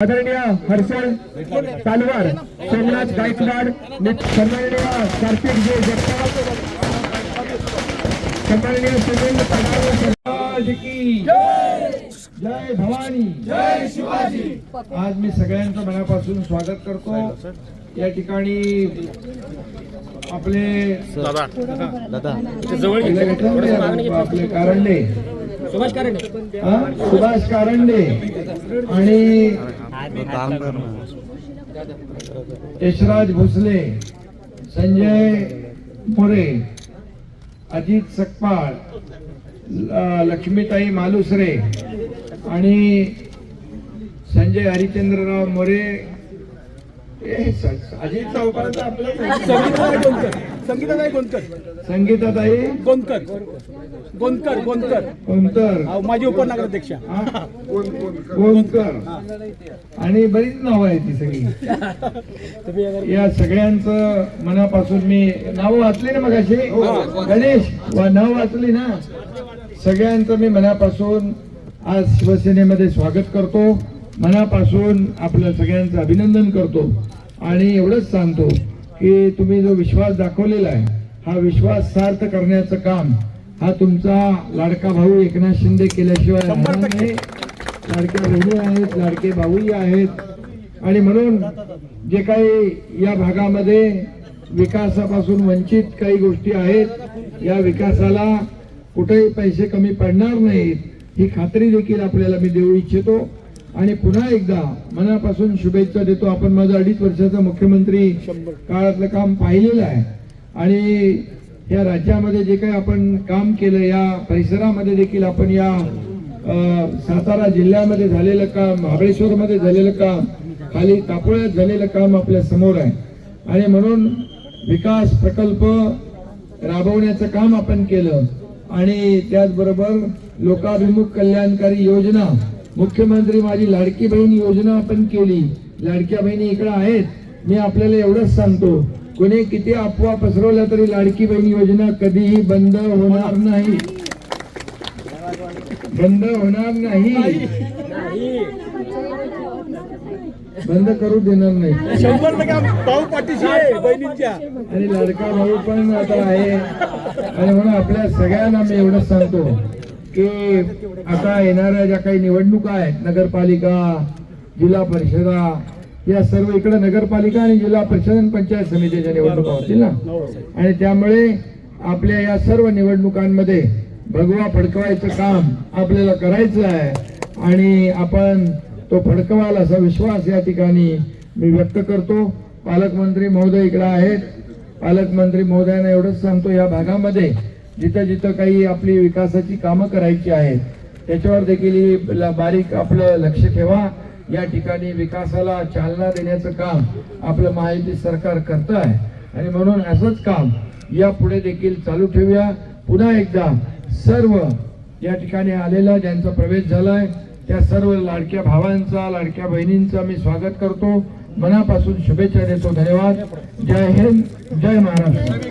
आदरणीय हर्षल तालवार सोमनाथ गायकवाड सन्माननीय कार्तिक जे जगताप सन्माननीय पडाव समाज की जय। भवानी। जय शिवाजी। आज मी सगळ्यांचं मनापासून स्वागत करतो. या ठिकाणी आपले ते आपले कारंडे सुभाष कारंडे. सुभाष कारंडे. आणि यशराज भोसले संजय मोरे अजित सकपाळ ल- लक्ष्मीताई मालुसरे आणि संजय हरिचंद्रराव मोरे अजित आपलं गोंदकर गोंदकर संगीताताई? गोंदकर गोंदकर गोंदकर अहो, माझी उपनगराध्यक्षा. हा? कोणकर. आणि बरीच नावं आहेत ती सगळी. या सगळ्यांचं मनापासून मी नावं वाचली ना मगाशी? गणेश? वा नाव वाचली ना? सगळ्यांचं मी मनापासून आज शिवसेनेमध्ये स्वागत करतो. मनापासून आपल्या सगळ्यांचं अभिनंदन करतो. आणि एवढंच सांगतो की तुम्ही जो विश्वास दाखवलेला आहे हा विश्वास सार्थ करण्याचं काम हा तुमचा लाडका भाऊ एकनाथ शिंदे केल्याशिवाय. लाडक्या बहिणी आहेत लाडके भाऊही आहेत. आणि म्हणून जे काही या भागामध्ये विकासापासून वंचित काही गोष्टी आहेत या विकासाला कुठेही पैसे कमी पडणार नाहीत ही खात्री देखील आपल्याला मी देऊ इच्छितो. आणि पुन्हा एकदा मनापासून शुभेच्छा देतो. आपण माझं अडीच वर्षाचं मुख्यमंत्री काळातलं काम पाहिलेलं आहे. आणि या राज्यामध्ये जे काही आपण काम केलं या परिसरामध्ये देखील आपण या सातारा जिल्ह्यामध्ये झालेलं काम महाबळेश्वरमध्ये झालेलं काम खाली कापोळ्यात झालेलं काम आपल्यासमोर आहे. आणि म्हणून विकास प्रकल्प राबवण्याचं काम आपण केलं. आणि त्याचबरोबर लोकाभिमुख कल्याणकारी योजना मुख्यमंत्री माझी लाडकी बहीण योजना आपण केली. लाडक्या बहिणी इकडे आहेत. मी आपल्याला एवढंच सांगतो. कोणी किती अफवा पसरवल्या तरी लाडकी बहीण योजना कधीही बंद होणार नाही. बंद होणार नाही. बंद करू देणार नाही. आणि लाडका भाऊ पण आता आहे. आणि म्हणून आपल्या सगळ्यांना मी एवढंच सांगतो. की आता येणाऱ्या ज्या काही निवडणुका आहेत नगरपालिका जिल्हा परिषदा या सर्व इकडे नगरपालिका आणि जिल्हा परिषद आणि पंचायत समितीच्या निवडणुका होतील ना? आणि त्यामुळे आपल्या या सर्व निवडणुकांमध्ये भगवा फडकवायचं काम आपल्याला करायचं आहे आणि आपण तो फडकवाल असा विश्वास या ठिकाणी मी व्यक्त करतो. पालकमंत्री महोदय इकडे आहेत. पालकमंत्री महोदयांना एवढंच सांगतो या भागामध्ये जिथं जिथं काही आपली विकासाची कामं करायची आहेत त्याच्यावर देखील ही बारीक आपलं लक्ष ठेवा. या ठिकाणी विकासाला चालना देण्याचं काम आपलं महायुती सरकार करत आहे. आणि म्हणून असंच काम या पुढे देखील चालू ठेवूया. पुन्हा एकदा सर्व या ठिकाणी आलेला ज्यांचा प्रवेश झालाय त्या सर्व लाडक्या भावांचा लाडक्या बहिणींचा मी स्वागत करतो. मनापासून शुभेच्छा देतो. धन्यवाद. जय हिंद. जय महाराष्ट्र.